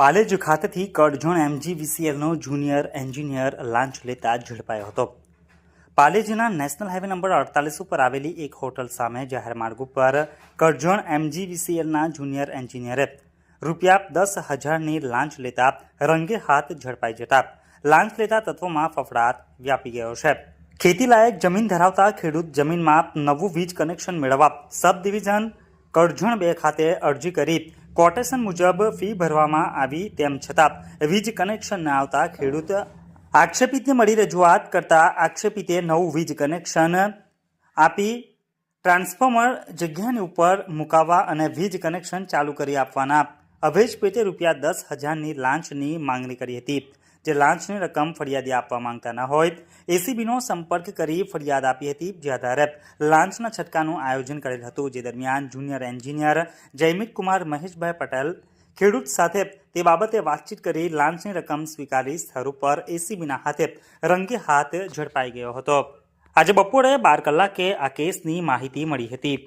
પાલેજ ખાતેથી Karjan એમજીવીસીએલનો junior engineer લાંચ લેતા ઝડપાયો હતો. પાલેજના નેશનલ હાઈવે નંબર અડતાલીસ ઉપર આવેલી એક હોટલ સામે જાહેર માર્ગ ઉપર કરજણ એમજીવીસીએલના જુનિયર એન્જિનિયરે રૂપિયા દસ હજારની લાંચ લેતા રંગે હાથ ઝડપાઈ જતા લાંચ લેતા તત્વોમાં ફફડાટ વ્યાપી ગયો છે. ખેતીલાયક જમીન ધરાવતા ખેડૂત જમીનમાં નવું વીજ કનેક્શન મેળવવા સબ ડિવિઝન કડજણ બે ખાતે અરજી કરી કોટેશન મુજબ ફી ભરવામાં આવી તેમ છતાં વીજ કનેક્શન ન આવતા ખેડૂત આક્ષેપિતને મળી રજૂઆત કરતા આક્ષેપિતે નવું વીજ કનેક્શન આપી ટ્રાન્સફોર્મર જગ્યાની ઉપર મુકાવવા અને વીજ કનેક્શન ચાલુ કરી આપવાના. અભેજ પેટે રૂપિયા દસ હજારની લાંચની માંગણી કરી હતી. જે લાંચની રકમ ફરિયાદી આપવા માંગતા ન હોય. એસીબીનો સંપર્ક કરી ફરિયાદ આપી હતી જે આધારે લાંચના છટકાનું આયોજન કરેલ હતું. જે દરમિયાન જુનિયર એન્જિનિયર જયમિત કુમાર મહેશભાઈ પટેલ ખેડૂત સાથે તે બાબતે વાતચીત કરી લાંચની રકમ સ્વીકારી સ્થળ ઉપર એસીબીના હાથે રંગે હાથ ઝડપાઈ ગયો હતો. આજે બપોરે બાર કલાકે આ કેસની માહિતી મળી હતી.